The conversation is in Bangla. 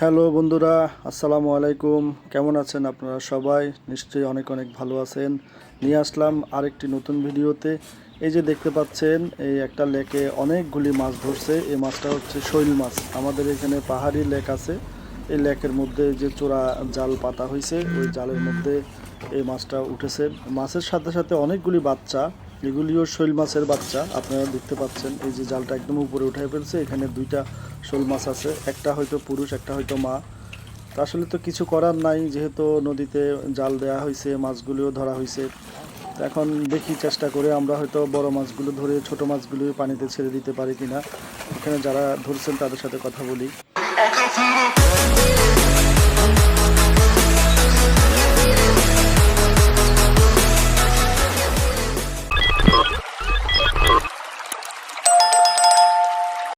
হ্যালো বন্ধুরা, আসসালামু আলাইকুম। কেমন আছেন আপনারা সবাই? নিশ্চয়ই অনেক অনেক ভালো আছেন। নিয়ে আসলাম আরেকটি নতুন ভিডিওতে। এই যে দেখতে পাচ্ছেন, এই একটা লেকে অনেকগুলি মাছ ধরছে। এই মাছটা হচ্ছে শৈল মাছ। আমাদের এখানে পাহাড়ি লেক আছে। এই লেকের মধ্যে যে চোরা জাল পাতা হয়েছে ওই জালের মধ্যে এই মাছটা উঠেছে। মাছের সাথে সাথে অনেকগুলি বাচ্চা এগুলিও শৈল মাছের বাচ্চা। আপনারা দেখতে পাচ্ছেন, এই যে জালটা একদম উপরে উঠে ফেলছে, এখানে দুইটা শোল মাছ আছে, একটা হয়তো পুরুষ, একটা হয়তো মা। তা আসলে তো কিছু করার নাই, যেহেতু নদীতে জাল দেওয়া হয়েছে, মাছগুলিও ধরা হয়েছে। এখন দেখি চেষ্টা করে আমরা হয়তো বড় মাছগুলো ধরে ছোট মাছগুলো পানিতে ছেড়ে দিতে পারি কিনা। এখানে যারা ধরছেন, তাদের সাথে কথা বলি।